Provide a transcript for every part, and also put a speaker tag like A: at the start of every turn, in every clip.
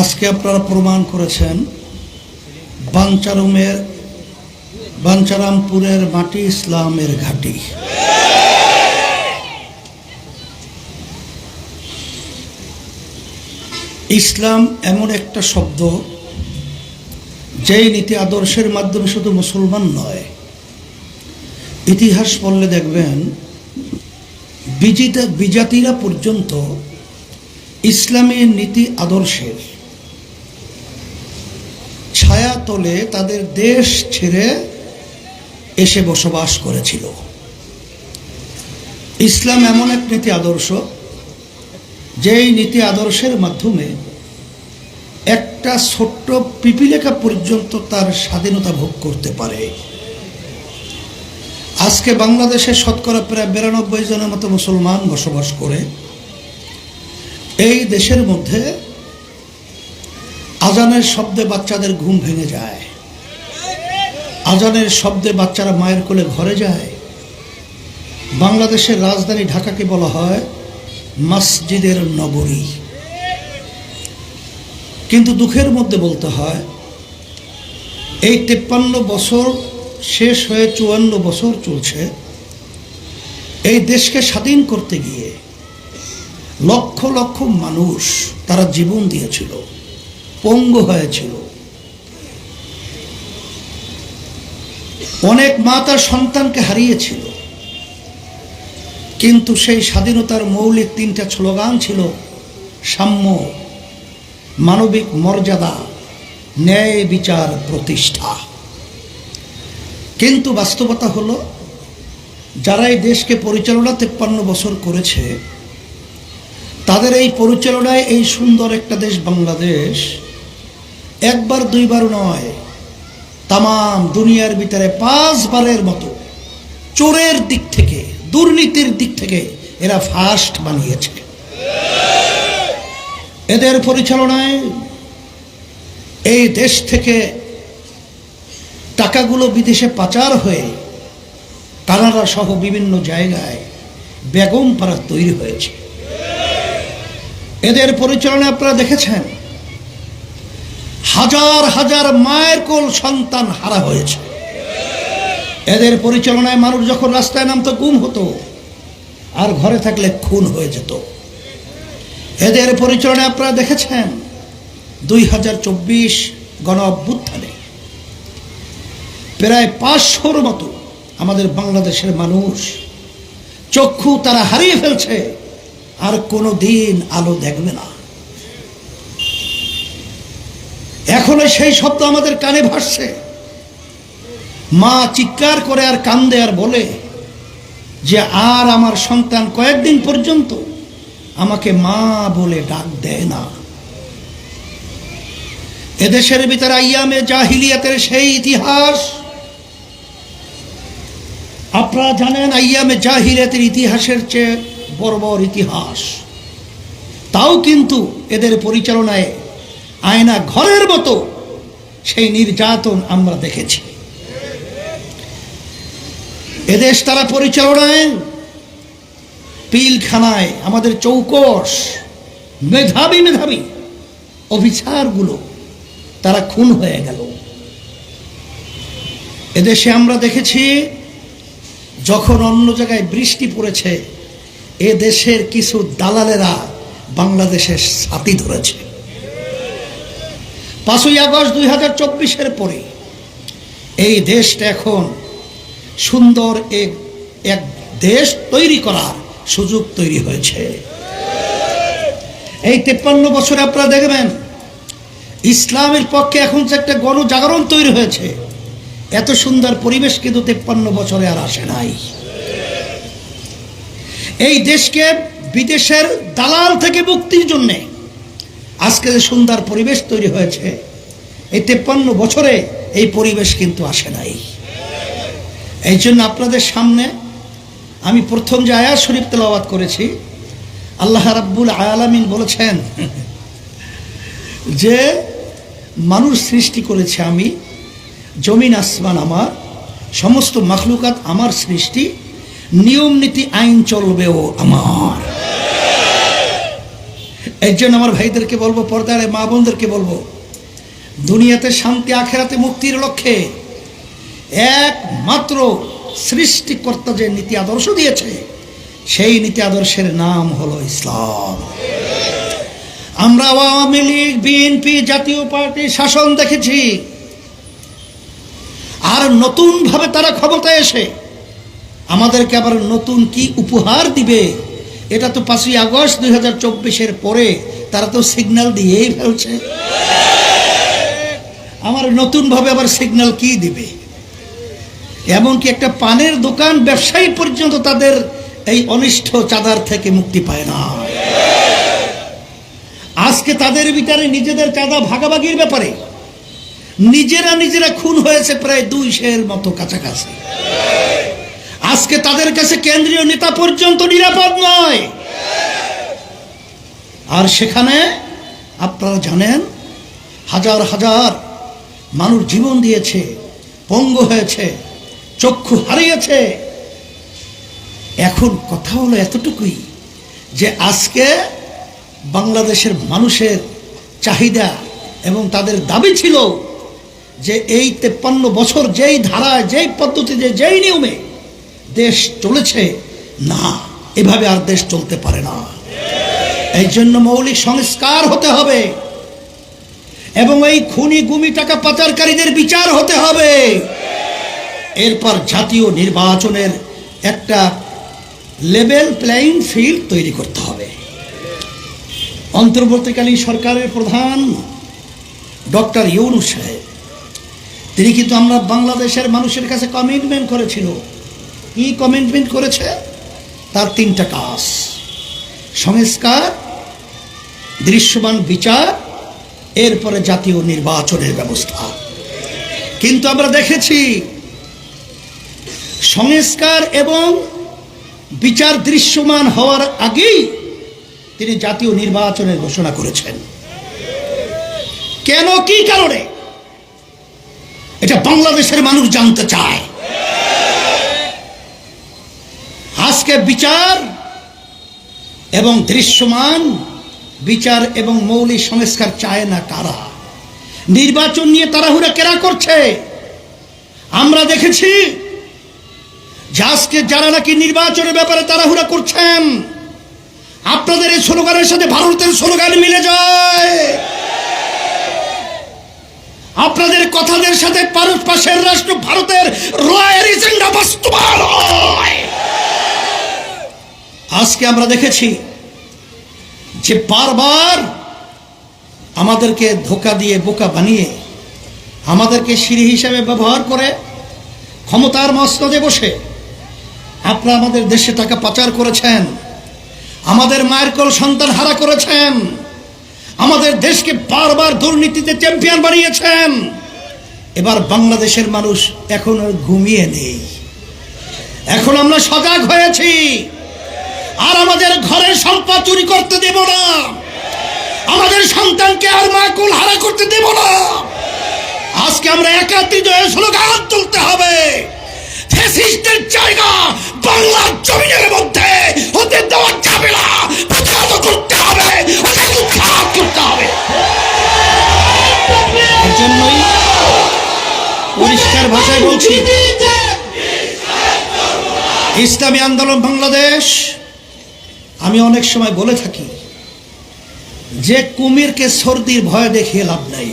A: আজকে আপনারা প্রমাণ করেছেন, বাঞ্চারুমের, বাঞ্চারামপুরের মাটি ইসলামের ঘাঁটি। ইসলাম এমন একটা শব্দ, যেই নীতি আদর্শের মাধ্যমে শুধু মুসলমান নয়। ইতিহাস পড়লে দেখবেন, বিজিতা বিজাতিরা পর্যন্ত ইসলামের নীতি আদর্শের। তলে তাদের দেশ ছেড়ে এসে বসবাস করেছিল। ইসলাম এমন এক নীতি আদর্শ, যেই নীতি আদর্শের মাধ্যমে একটা ছোট্ট পিপিলেখা পর্যন্ত তার স্বাধীনতা ভোগ করতে পারে। আজকে বাংলাদেশে শতকরা প্রায় বিরানব্বই জনের মতো মুসলমান বসবাস করে। এই দেশের মধ্যে আজানের শব্দে বাচ্চাদের ঘুম ভেঙে যায়। আজানের শব্দে বাচ্চারা মায়ের কোলে ঘরে যায়। বাংলাদেশের রাজধানী ঢাকাকে বলা হয় মসজিদের নগরী। কিন্তু দুঃখের মধ্যে বলতে হয়, এই তেপ্পান্ন বছর শেষ হয়ে চুয়ান্ন বছর চলছে। এই দেশকে স্বাধীন করতে গিয়ে লক্ষ লক্ষ মানুষ তারা জীবন দিয়েছিল। পঙ্গু হয়েছিল। অনেক মা তার সন্তানকে হারিয়েছিল। কিন্তু সেই স্বাধীনতার মৌলিক তিনটা স্লোগান ছিল, সাম্য, মানবিক মর্যাদা, ন্যায় বিচার প্রতিষ্ঠা। কিন্তু বাস্তবতা হলো, যারা এই দেশকে পরিচালনা তেপ্পান্ন বছর করেছে, তাদের এই পরিচালনায় এই সুন্দর একটা দেশ বাংলাদেশ একবার দুইবার নয়। তাম দুনিয়ার ভিতরে পাঁচবারের মতো চোরের দিক থেকে, দুর্নীতির দিক থেকে এরা ফার্স্ট বানিয়েছে। এদের পরিচালনায় এই দেশ থেকে টাকাগুলো বিদেশে পাচার হয়ে কানাডা সহ বিভিন্ন জায়গায় বেগম পাড়া তৈরি হয়েছে। এদের পরিচালনায় আপনারা দেখেছেন হাজার হাজার মায়ের কোল সন্তান হারা হয়েছে। এদের পরিচালনায় মানুষ যখন রাস্তায় নামতো, গুম হতো। আর ঘরে থাকলে খুন হয়ে যেত। এদের পরিচালনায় আপনারা দেখেছেন, দুই হাজার চব্বিশ গণ অভ্যুত্থানে প্রায় পাঁচশোর মতো আমাদের বাংলাদেশের মানুষ চক্ষু তারা হারিয়ে ফেলছে, আর কোনো দিন আলো দেখবে না। এখনও সেই শব্দ আমাদের কানে ভাসছে। মা চিৎকার করে আর কান্দে আর বলে যে আর আমার সন্তান কয়েকদিন পর্যন্ত আমাকে মা বলে ডাক দেয় না। এদেশের ভিতরে আইয়ামে জাহিলিয়াতের সেই ইতিহাস। আপনারা জানেন আইয়ামে জাহিলিয়াতের ইতিহাসের চেয়ে বড় বড় ইতিহাস। তাও কিন্তু এদের পরিচালনায় আয়না ঘরের মতো। সেই নির্যাতন আমরা দেখেছি। এদেশ তারা পরিচালনায় পিলখানায় আমাদের চৌকস মেধাবী মেধাবী অফিসারগুলো তারা খুন হয়ে গেল। এদেশে আমরা দেখেছি যখন অন্য জায়গায় বৃষ্টি পড়েছে, এ দেশের কিছু দালালেরা বাংলাদেশের ছাতি ধরেছে। পাঁচই আগস্ট দুই হাজার চব্বিশের পরে এই দেশটা এখন সুন্দর এক এক দেশ তৈরি করার সুযোগ তৈরি হয়েছে। এই তেপ্পান্ন বছরে আপনারা দেখবেন, ইসলামের পক্ষে এখন যে একটা গণজাগরণ তৈরি হয়েছে, এত সুন্দর পরিবেশ কিন্তু তেপ্পান্ন বছরে আর আসে নাই। এই দেশকে বিদেশের দালাল থেকে মুক্তির জন্যে আজকে যে সুন্দর পরিবেশ তৈরি হয়েছে, এই তেপ্পান্ন বছরে এই পরিবেশ কিন্তু আসে নাই। এই জন্য আপনাদের সামনে আমি প্রথম যে আয়াত শরীফ তেলাওয়াত করেছি, আল্লাহ রাব্বুল আলামিন বলেছেন, যে মানুষ সৃষ্টি করেছে আমি, জমিন, আসমান, আমার, সমস্ত মাখলুকাত আমার সৃষ্টি, নিয়ম নীতি, আইন চলবেও আমার। এর জন্য আমার ভাইদেরকে বলব, পর্দারে মা বোনদেরকে বলব, দুনিয়াতে শান্তি, আখেরাতে মুক্তির লক্ষ্যে একমাত্র সৃষ্টিকর্তা যে নীতি আদর্শ দিয়েছে, সেই নীতি আদর্শের নাম হলো ইসলাম। আমরা আওয়ামী লীগ, বিএনপি জাতীয় পার্টি শাসন দেখেছি, আর নতুনভাবে তারা ক্ষমতায় এসে আমাদেরকে আবার নতুন কি উপহার দিবে এটা তো পাঁচই আগস্ট দুই হাজার চব্বিশের পরে তারা তো সিগন্যাল দিয়েই ফেলছে। আমার নতুনভাবে আবার সিগন্যাল কি দিবে? এমনকি একটা পানের দোকান ব্যবসায়ী পর্যন্ত তাদের এই অনিষ্ঠ চাঁদার থেকে মুক্তি পায় না। আজকে তাদের ভিতরে নিজেদের চাঁদা ভাগাভাগির ব্যাপারে নিজেরা নিজেরা খুন হয়েছে প্রায় দুইশের মতো কাছাকাছি। আজকে তাদের কাছে কেন্দ্রীয় নেতা পর্যন্ত নিরাপদ নয়। আর সেখানে আপনারা জানেন, হাজার হাজার মানুষ জীবন দিয়েছে, পঙ্গু হয়েছে, চক্ষু হারিয়েছে। এখন কথা হলো এতটুকুই যে আজকে বাংলাদেশের মানুষের চাহিদা এবং তাদের দাবি ছিল যে এই তেপ্পান্ন বছর যেই ধারায়, যেই পদ্ধতিতে, যেই নিয়মে দেশ চলেছে? না, এভাবে আর দেশ চলতে পারে না। এই জন্য মৌলিক সংস্কার হতে হবে। এবং এই খুনি গুমি টাকা পাচারকারীদের বিচার হতে হবে। এরপর জাতীয় নির্বাচনের একটা লেভেল প্লেইং ফিল্ড তৈরি করতে হবে। অন্তর্বর্তীকালীন সরকারের প্রধান ডক্টর ইউনুস সাহেব, তিনি কিন্তু আমরা বাংলাদেশের মানুষের কাছে কমিটমেন্ট করেছিল। কি কমিটমেন্ট করেছে? তার তিনটা কাজ। সংস্কার, দৃশ্যমান বিচার, এরপরে জাতীয় নির্বাচনের ব্যবস্থা। কিন্তু আমরা দেখেছি, সংস্কার এবং বিচার দৃশ্যমান হওয়ার আগেই তিনি জাতীয় নির্বাচনের ঘোষণা করেছেন। কেন, কি কারণে? এটা বাংলাদেশের মানুষ জানতে চায়। আজকে বিচার এবং দৃশ্যমান বিচার এবং মৌলিক সংস্কার চায় না কারা? নির্বাচন নিয়ে তাড়াহুড়া কেরা করছে? আমরা দেখেছি আজকে যারা নাকি নির্বাচনের ব্যাপারে তারা তাড়াহুড়া করছেন, আপনাদের এই স্লোগানের সাথে ভারতের স্লোগান মিলে যায়। আপনাদের কথাদের সাথে পাশের রাষ্ট্র ভারতের রয়ের এজেন্ডা বাস্তবায়ন হয় আজকে আমরা দেখেছি যে বারবার আমাদেরকে ধোকা দিয়ে, বোকা বানিয়ে আমাদেরকে সিঁড়ি হিসাবে ব্যবহার করে ক্ষমতার মস্তদে বসে আপনারা আমাদের দেশে টাকা পাচার করেছেন, আমাদের মায়ের কল সন্তান হারা করেছেন, আমাদের দেশকে বারবার দুর্নীতিতে চ্যাম্পিয়ন বানিয়েছেন। এবার বাংলাদেশের মানুষ এখন ঘুমিয়ে নেই। এখন আমরা সজাগ হয়েছি। আর আমাদের ঘরের সম্পদ চুরি করতে দেব না। আমাদের সন্তানকে আর মা কোল হারা করতে দেব না। আজকে আমরা একাত্রিত হয়ে স্লোগান তুলতে হবে। ফ্যাসিস্টের জায়গা বাংলার জমিনের মধ্যে হতে দেওয়া যাবে না প্রতিহত করতে হবে, ওটাকে উৎখাত করতে হবে। জন্যই পরিষ্কার ভাষায় বলছি, ইসলামী আন্দোলন বাংলাদেশ আমি অনেক সময় বলে থাকি, যে কুমিরকে সর্দির ভয় দেখিয়ে লাভ নাই।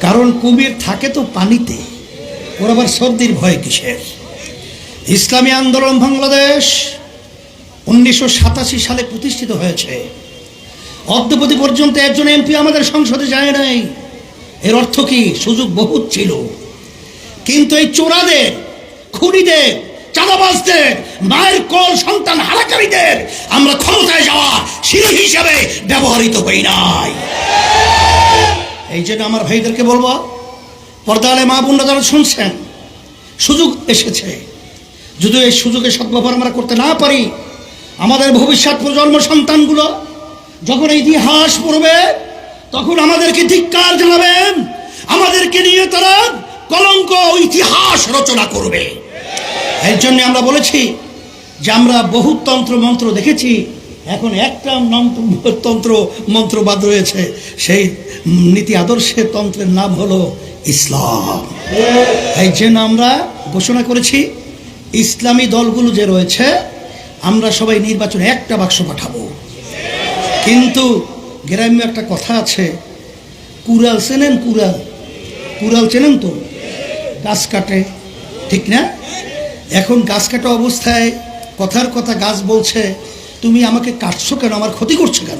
A: কারণ কুমির থাকে তো পানিতে, ওর আবার সর্দির ভয় কিসের? ইসলামী আন্দোলন বাংলাদেশ উনিশশো সাতাশি সালে প্রতিষ্ঠিত হয়েছে। অদ্যপতি পর্যন্ত একজন এমপি আমাদের সংসদে যায় নাই। এর অর্থ কি? সুযোগ বহুত ছিল। কিন্তু এই চোরাদের, খুনিদের চাঁদাবাজদের, মায়ের কোল সন্তান হারাকারীদের আমরা ক্ষমতায় যাওয়া সিঁড়ি হিসাবে ব্যবহৃত হই নাই। এই জন্য আমার ভাইদেরকে বলব, পর্দালে মা বোনরা যারা শুনছেন, সুযোগ এসেছে। যদি এই সুযোগে সদ্ব্যবহার আমরা করতে না পারি, আমাদের ভবিষ্যৎ প্রজন্ম সন্তানগুলো যখন ইতিহাস পড়বে, তখন আমাদেরকে ধিক্কার জানাবেন, আমাদেরকে নিয়ে তারা কলঙ্ক ইতিহাস রচনা করবে। এর জন্য আমরা বলেছি যে আমরা বহু তন্ত্র মন্ত্র দেখেছি, এখন একটা তন্ত্র মন্ত্র বাদ রয়েছে, সেই নীতি আদর্শের তন্ত্রের নাম হলো ইসলাম। এই জন্য আমরা ঘোষণা করেছি, ইসলামী দলগুলো যে রয়েছে, আমরা সবাই নির্বাচনে একটা বাক্স পাঠাবো। কিন্তু গ্রাম্য একটা কথা আছে, কুড়াল চেনেন কুড়াল? কুড়াল চেনেন তো? গাছ কাটে, ঠিক না? এখন গাছ কাটা অবস্থায় কথার কথা গাছ বলছে, তুমি আমাকে কাটছো কেন? আমার ক্ষতি করছ কেন?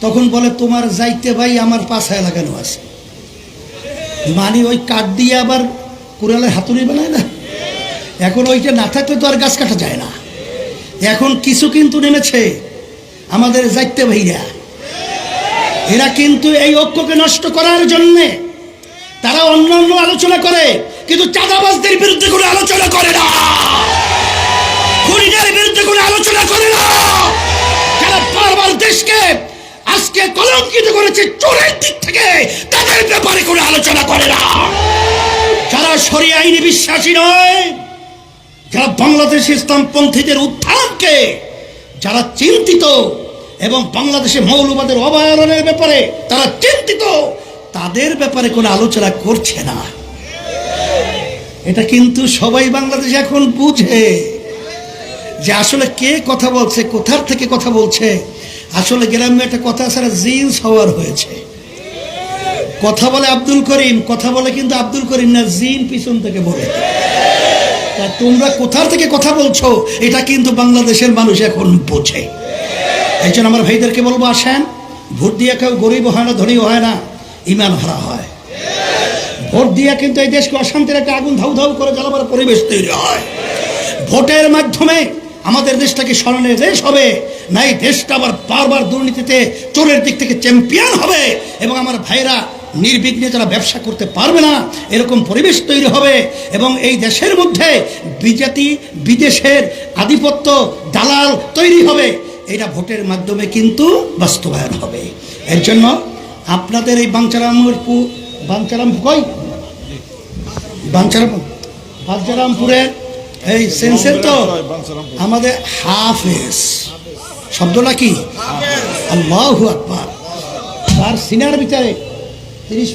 A: তখন বলে, তোমার যাইতে ভাই আমার পাশায় লাগানো আছে। মানে ওই কাঠ দিয়ে আবার কুড়ালের হাতুড়ি বানায় না? এখন ওইটা না থাকলে তো আর গাছ কাটা যায় না। এখন কিছু কিন্তু নেমেছে আমাদের যাইতে ভাইরা। এরা কিন্তু এই ঐক্যকে নষ্ট করার জন্যে তারা অন্য অন্য আলোচনা করে। কিন্তু চাঁদাবাজদের বিরুদ্ধে কোনো আলোচনা করে না। খুনিদের বিরুদ্ধে কোনো আলোচনা করে না। যারা বারবার দেশকে আজকে কলঙ্কিত করেছে, চোরের দিক থেকে তাদের ব্যাপারে কোনো আলোচনা করে না। যারা সরিয়ে আইনি বিশ্বাসী নয়, যারা বাংলাদেশ ইসলামপন্থীদের উত্থানকে যারা চিন্তিত এবং বাংলাদেশে মৌলবাদের অবহেলনের ব্যাপারে তারা চিন্তিত, তাদের ব্যাপারে কোনো আলোচনা করছে না। এটা কিন্তু সবাই বাংলাদেশে এখন বুঝে যে আসলে কে কথা বলছে, কোথার থেকে কথা বলছে। আসলে গ্রামে একটা কথা ছাড়া জিন্স হওয়ার হয়েছে। কথা বলে আব্দুল করিম, কথা বলে কিন্তু আব্দুল করিম না, জিন পিছন থেকে বলে। তা তোমরা কোথার থেকে কথা বলছো? এটা কিন্তু বাংলাদেশের মানুষ এখন বোঝে। এই জন্য আমার ভাইদেরকে বলব, আসেন, ভোট দিয়ে কেউ গরিব হয় না ধনীও হয় না, ইমান হারা হয়। ভোট দিয়ে কিন্তু এই দেশকে অশান্তির একটা আগুন ধাউ ধাউ করে জ্বালাবার পরিবেশ তৈরি হয়। ভোটের মাধ্যমে আমাদের দেশটাকে স্মরণের দেশ হবে। না, এই দেশটা আবার বারবার দুর্নীতিতে চোরের দিক থেকে চ্যাম্পিয়ন হবে এবং আমার ভাইরা নির্বিঘ্নে যারা ব্যবসা করতে পারবে না, এরকম পরিবেশ তৈরি হবে এবং এই দেশের মধ্যে বিজাতি, বিদেশের আধিপত্য দালাল তৈরি হবে। এটা ভোটের মাধ্যমে কিন্তু বাস্তবায়ন হবে। এর জন্য আপনাদের এই বাঞ্চারামের পু- বাঞ্চারাম কই? বাঞ্চারাম বাঞ্চারামপুরের এই সেন্সের তো আমাদের হাফেজ। শব্দটা কি? আল্লাহ আকবার। তার সিনার বিচারে তিরিশ